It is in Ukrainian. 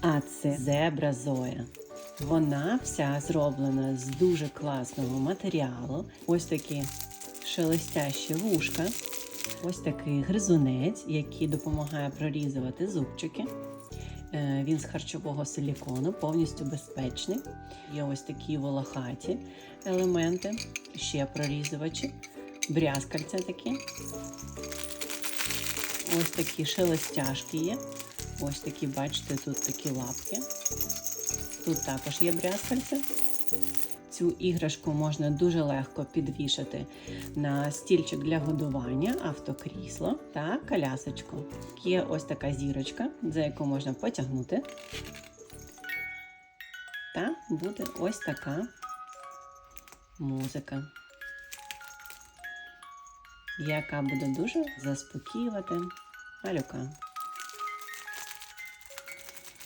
А це зебра Зоя. Вона вся зроблена з дуже класного матеріалу. Ось такі шелестящі вушка, ось такий гризунець, який допомагає прорізувати зубчики. Е, Він з харчового силікону, повністю безпечний. Є ось такі волохаті елементи, ще прорізувачі, брязкальця такі. Ось такі шелестяшки є. Ось такі, бачите, тут такі лапки. Тут також є брязкальце. Цю іграшку можна дуже легко підвішати на стільчик для годування, автокрісло та колясочку. Є ось така зірочка, за яку можна потягнути. Та буде ось така музика, яка буде дуже заспокіювати малюка.